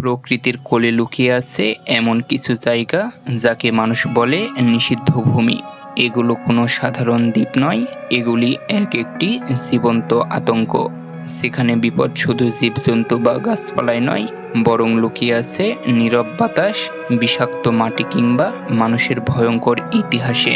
প্রকৃতির কোলে লুকিয়ে আছে এমন কিছু জায়গা যাকে মানুষ বলে নিষিদ্ধ ভূমি। এগুলো কোনো সাধারণ দ্বীপ নয়, এগুলি এক একটি জীবন্ত আতঙ্ক। সেখানে বিপদ শুধু জীবজন্তু বা গাছপালায় নয়, বরং লুকিয়ে আছে নীরব বাতাস, বিষাক্ত মাটি কিংবা মানুষের ভয়ঙ্কর ইতিহাসে।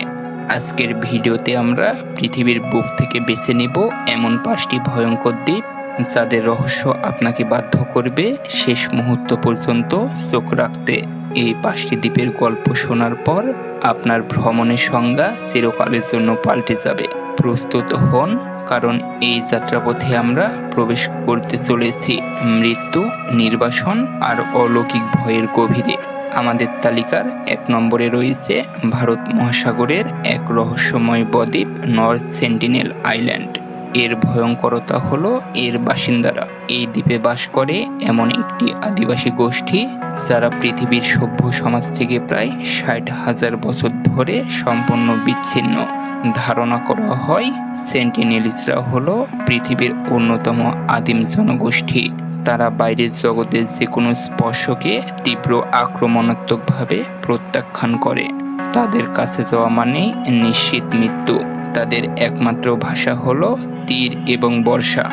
আজকের ভিডিওতে আমরা পৃথিবীর বুক থেকে বেছে নেব এমন পাঁচটি ভয়ঙ্কর দ্বীপ যাদের রহস্য আপনাকে বাধ্য করবে, শেষ মুহূর্ত পর্যন্ত চোখ রাখতে। এই পাঁচটি দ্বীপের গল্প শোনার পর আপনার ভ্রমণের সংজ্ঞা চিরকালের জন্য পাল্টে যাবে। প্রস্তুত হন, কারণ এই যাত্রাপথে আমরা প্রবেশ করতে চলেছি। মৃত্যু, নির্বাসন আর অলৌকিক ভয়ের গভীরে। আমাদের তালিকার এক নম্বরে রয়েছে ভারত মহাসাগরের এক রহস্যময় বদ্বীপ, নর্থ সেন্টিনেল আইল্যান্ড। এর ভয়ঙ্করতা হলো এর বাসিন্দারা। এই দ্বীপে বাস করে এমন একটি আদিবাসী গোষ্ঠী যারা পৃথিবীর সভ্য সমাজ থেকে প্রায় ষাট হাজার বছর ধরে সম্পূর্ণ বিচ্ছিন্ন। ধারণা করা হয় সেন্টিনেলিসরা হলো পৃথিবীর অন্যতম আদিম জনগোষ্ঠী। তারা বাইরের জগতের যে কোনো স্পর্শকে তীব্র আক্রমণাত্মকভাবে প্রত্যাখ্যান করে। তাদের কাছে যাওয়া মানে নিশ্চিত মৃত্যু। তাদের একমাত্র ভাষা হল তীর এবং বর্ষা।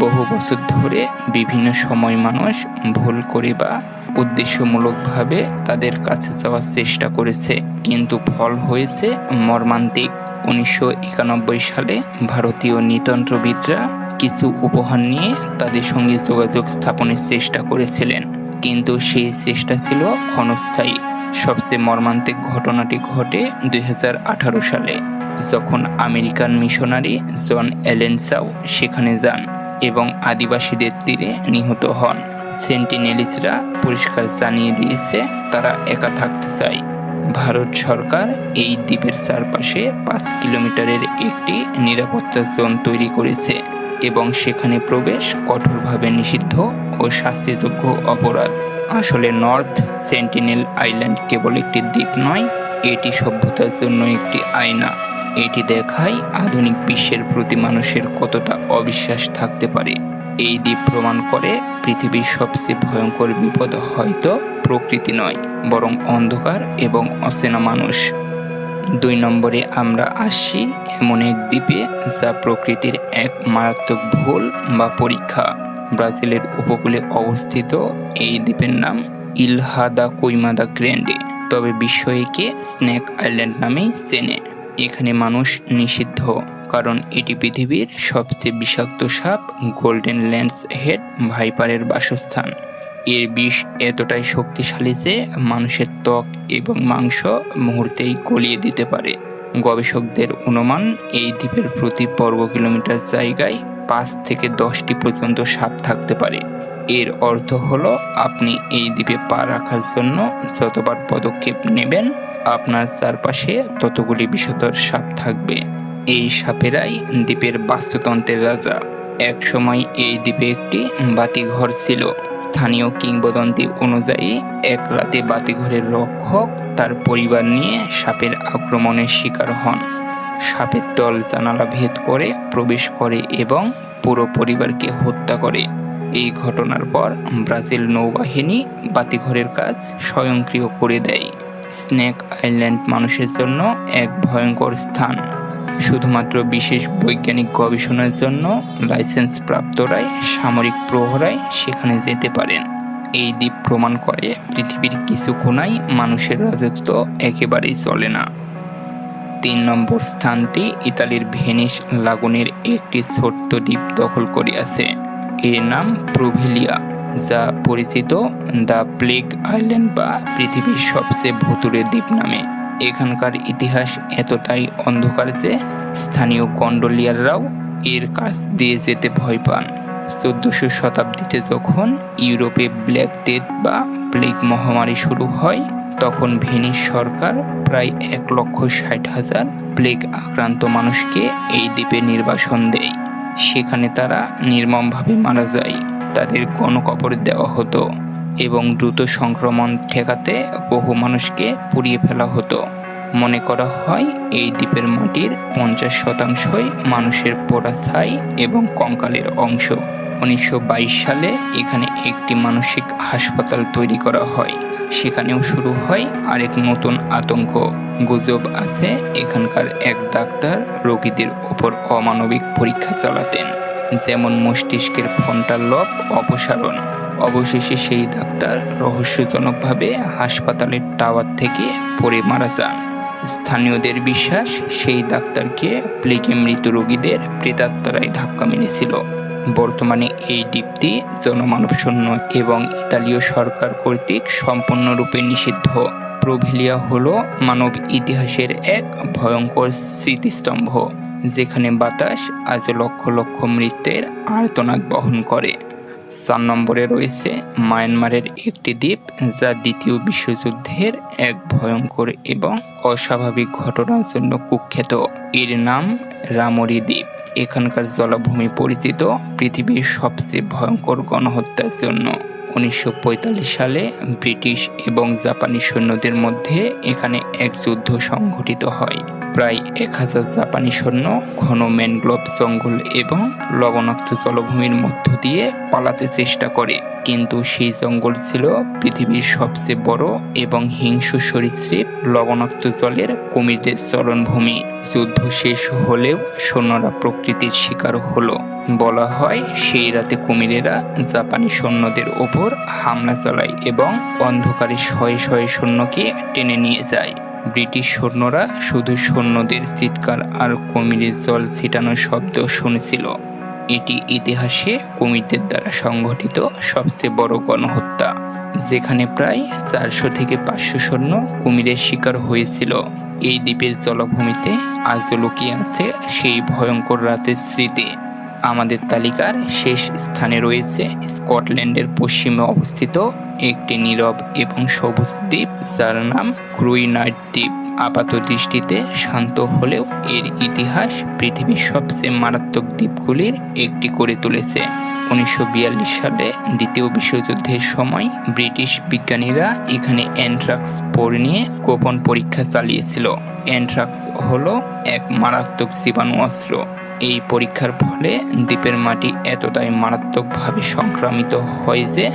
বহু বছর ধরে বিভিন্ন সময় মানুষ ভুল করে বা উদ্দেশ্যমূলকভাবে তাদের কাছে যাওয়ার চেষ্টা করেছে। কিন্তু ফল হয়েছে মর্মান্তিক। উনিশশো একানব্বই সালে ভারতীয় নৃতন্ত্রবিদরা কিছু উপহার নিয়ে তাদের সঙ্গে যোগাযোগ স্থাপনের চেষ্টা করেছিলেন। কিন্তু সেই চেষ্টা ছিল ক্ষণস্থায়ী। সবচেয়ে মর্মান্তিক ঘটনাটি ঘটে দুই হাজার আঠারো সালে। যখন আমেরিকান মিশনারি জন এলেনসাও সেখানে যান এবং আদিবাসীদের তীরে নিহত হন। সেন্টিনেলিসরা পরিষ্কার জানিয়ে দিয়েছে, তারা একা থাকতে চায়। ভারত সরকার এই দ্বীপের চারপাশে পাঁচ কিলোমিটারের একটি নিরাপত্তা জোন তৈরি করেছে এবং সেখানে প্রবেশ কঠোরভাবে নিষিদ্ধ ও শাস্তিযোগ্য অপরাধ। আসলে নর্থ সেন্টিনেল আইল্যান্ড কেবল একটি দ্বীপ নয়, এটি সভ্যতার জন্য একটি আয়না। এটি দেখায় আধুনিক বিশ্বের প্রতি মানুষের কতটা অবিশ্বাস থাকতে পারে। এই দ্বীপ প্রমাণ করে পৃথিবীর সবচেয়ে ভয়ঙ্কর বিপদ হয়তো প্রকৃতি নয়, বরং অন্ধকার এবং অচেনা মানুষ। দুই নম্বরে আমরা আসছি এমন এক দ্বীপে যা প্রকৃতির এক মারাত্মক ভুল বা পরীক্ষা। ব্রাজিলের উপকূলে অবস্থিত এই দ্বীপের নাম ইলহাদা কৈমাদা গ্র্যান্ডে, তবে বিশ্ব একে স্নেক আইল্যান্ড নামেই চেনে। এখানে মানুষ নিষিদ্ধ, কারণ এটি পৃথিবীর সবচেয়ে বিষাক্ত সাপ গোল্ডেন ল্যান্ডস হেড ভাইপারের বাসস্থান। এর বিষ এতটাই শক্তিশালী যে মানুষের ত্বক এবং মাংস মুহূর্তেই গলিয়ে দিতে পারে। গবেষকদের অনুমান, এই দ্বীপের প্রতি বর্গ কিলোমিটার জায়গায় পাঁচ থেকে দশটি পর্যন্ত সাপ থাকতে পারে। এর অর্থ হলো, আপনি এই দ্বীপে পা রাখার জন্য যতবার পদক্ষেপ নেবেন আপনার চারপাশে ততগুলি বিষধর সাপ থাকবে। এই সাপেরাই দ্বীপের বাস্তুতন্ত্রের রাজা। এক সময় এই দ্বীপে একটি বাতিঘর ছিল। স্থানীয় কিংবদন্তি অনুযায়ী এক রাতে বাতিঘরের রক্ষক তার পরিবার নিয়ে সাপের আক্রমণের শিকার হন। সাপের দল জানালা ভেদ করে প্রবেশ করে এবং পুরো পরিবারকে হত্যা করে। এই ঘটনার পর ব্রাজিল নৌবাহিনী বাতিঘরের কাজ স্বয়ংক্রিয় করে দেয়। স্নেক আইল্যান্ড মানুষের জন্য এক ভয়ঙ্কর স্থান। শুধুমাত্র বিশেষ বৈজ্ঞানিক গবেষণার জন্য লাইসেন্স প্রাপ্তরাই সামরিক প্রহরায় সেখানে যেতে পারেন। এই দ্বীপ প্রমাণ করে পৃথিবীর কিছু কোনায় মানুষের রাজত্ব একেবারেই চলে না। তিন নম্বর স্থানটি ইতালির ভেনিস লাগুনের একটি ছোট্ট দ্বীপ দখল করিয়াছে। এর নাম প্রভিলিয়া। যা পরিচিত দ্য প্লেগ আইল্যান্ড বা পৃথিবীর সবচেয়ে ভুতুরে দ্বীপ নামে। এখানকার ইতিহাস এতটাই অন্ধকার যে স্থানীয় গন্ডলিয়াররাও এর কাছ দিয়ে যেতে ভয় পান। চোদ্দশো শতাব্দীতে যখন ইউরোপে ব্ল্যাক ডেথ বা প্লেগ মহামারী শুরু হয়, তখন ভেনিস সরকার প্রায় এক লক্ষ ষাট হাজার প্লেগ আক্রান্ত মানুষকে এই দ্বীপে নির্বাসন দেয়। সেখানে তারা নির্মমভাবে মারা যায়। তাদের গণকবর দেওয়া হতো এবং দ্রুত সংক্রমণ ঠেকাতে বহু মানুষকে পুড়িয়ে ফেলা হতো। মনে করা হয়, এই দ্বীপের মাটির পঞ্চাশ শতাংশই মানুষের পোড়া ছাই এবং কঙ্কালের অংশ। উনিশশো বাইশ সালে এখানে একটি মানসিক হাসপাতাল তৈরি করা হয়। সেখানেও শুরু হয় আরেক নতুন আতঙ্ক। গুজব আছে, এখানকার এক ডাক্তার রোগীদের ওপর অমানবিক পরীক্ষা চালাতেন। যেমন মস্তিষ্কের ফন্টাল লব অপসারণ। অবশেষে সেই ডাক্তার রহস্যজনকভাবে হাসপাতালের টাওয়ার থেকে পড়ে মারা যান। স্থানীয়দের বিশ্বাস, সেই ডাক্তারকে প্লেগে মৃত রোগীদের প্রেতাত্মারাই ধাক্কা মেরেছিল। বর্তমানে এই দ্বীপটি জনমানবশূন্য এবং ইতালীয় সরকার কর্তৃক সম্পূর্ণরূপে নিষিদ্ধ। প্রভিলিয়া হলো মানব ইতিহাসের এক ভয়ঙ্কর স্মৃতিস্তম্ভ। যেখানে বাতাস আজ লক্ষ লক্ষ মৃত্যের আর্তনাদ বহন করে। চার নম্বরে রয়েছে মায়ানমারের একটি দ্বীপ, যা দ্বিতীয় বিশ্বযুদ্ধের এক ভয়ঙ্কর এবং অস্বাভাবিক ঘটনার জন্য কুখ্যাত। এর নাম রামরি দ্বীপ। এখানকার জলাভূমি পরিচিত পৃথিবীর সবচেয়ে ভয়ঙ্কর গণহত্যার জন্য। উনিশশো পঁয়তাল্লিশ সালে ব্রিটিশ এবং জাপানি সৈন্যদের মধ্যে এখানে এক যুদ্ধ সংঘটিত হয়। প্রায় এক হাজার জাপানি সৈন্য ঘন ম্যানগ্লোভ জঙ্গল এবং লবণাক্ত জলভূমির মধ্য দিয়ে পালাতে চেষ্টা করে। কিন্তু সেই জঙ্গল ছিল পৃথিবীর সবচেয়ে বড় এবং হিংস্র সরীসৃপ লবণাক্ত জলের কুমিরদের চরণভূমি। যুদ্ধ শেষ হলেও সৈন্যরা প্রকৃতির শিকার হলো। বলা হয়, সেই রাতে কুমিরেরা জাপানি সৈন্যদের ওপর হামলা চালায় এবং অন্ধকারে শয়ে শয়ে সৈন্যকে টেনে নিয়ে যায়। ব্রিটিশ সৈন্যরা শুধু সৈন্যদের চিৎকার আর কুমিরের জল ছিটানোর শব্দ শুনেছিল। এটি ইতিহাসে কুমিরদের দ্বারা সংঘটিত সবচেয়ে বড় গণহত্যা, যেখানে প্রায় চারশো থেকে পাঁচশো সৈন্য কুমিরের শিকার হয়েছিল। এই দ্বীপের জলভূমিতে আজও লুকিয়ে আছে সেই ভয়ঙ্কর রাতের স্মৃতি। আমাদের তালিকার শেষ স্থানে রয়েছে স্কটল্যান্ডের পশ্চিমে অবস্থিত একটি নীরব এবং সবুজ দ্বীপ, যার নাম ক্রুইনাইট দ্বীপ। আপাত দৃষ্টিতে শান্ত হলেও এর ইতিহাস পৃথিবীর সবচেয়ে মারাত্মক দ্বীপগুলির একটি করে তুলেছে। উনিশশো বিয়াল্লিশ সালে দ্বিতীয় বিশ্বযুদ্ধের সময় ব্রিটিশ বিজ্ঞানীরা এখানে অ্যানথ্রাক্স স্পোর নিয়ে গোপন পরীক্ষা চালিয়েছিল। অ্যানথ্রাক্স হলো এক মারাত্মক জীবাণু অস্ত্র এই পরীক্ষার ফলে দ্বীপের মাটি এতটাই মারাত্মকভাবে সংক্রামিত হয় যে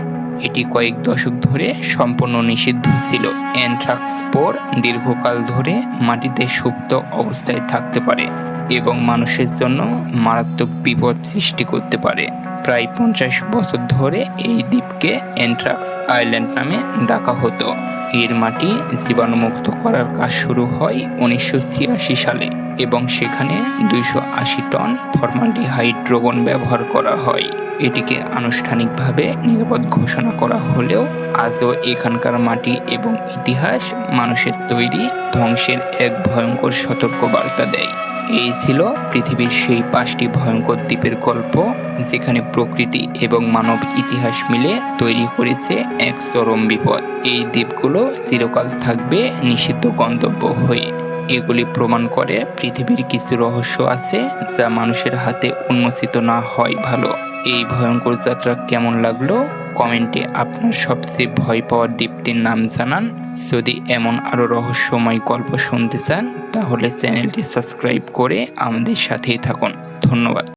এটি কয়েক দশক ধরে সম্পূর্ণ নিষিদ্ধ ছিল। অ্যানথ্রাক্স স্পোর দীর্ঘকাল ধরে মাটিতে সুপ্ত অবস্থায় থাকতে পারে এবং মানুষের জন্য মারাত্মক বিপদ সৃষ্টি করতে পারে। প্রায় পঞ্চাশ বছর ধরে এই দ্বীপকে অ্যানথ্রাক্স আইল্যান্ড নামে ডাকা হতো। এর মাটি জীবাণুমুক্ত করার কাজ শুরু হয় উনিশশো ছিয়াশি সালে। এবং সেখানে দুইশো আশি টন ফর্মালডিহাইড দ্রবণ ব্যবহার করা হয়। এটিকে আনুষ্ঠানিকভাবে নিরাপদ ঘোষণা করা হলেও আজও এখানকার মাটি এবং ইতিহাস মানুষের তৈরি ধ্বংসের এক ভয়ঙ্কর সতর্কবার্তা দেয়। এই ছিল পৃথিবীর সেই পাঁচটি ভয়ঙ্কর দ্বীপের গল্প, যেখানে প্রকৃতি এবং মানব ইতিহাস মিলে তৈরি করেছে এক চরম বিপদ। এই দ্বীপগুলো চিরকাল থাকবে নিষিদ্ধ গন্তব্য হয়ে। এগুলি প্রমাণ করে পৃথিবীর কিছু রহস্য আছে যা মানুষের হাতে উন্মোচিত না হয় ভালো। এই ভয়ঙ্কর যাত্রা কেমন লাগল? কমেন্টে আপনার সবচেয়ে ভয় পাওয়ার দ্বীপটির নাম জানান। যদি এমন আরও রহস্যময় গল্প শুনতে চান, তাহলে চ্যানেলটি সাবস্ক্রাইব করে আমাদের সাথেই থাকুন। ধন্যবাদ।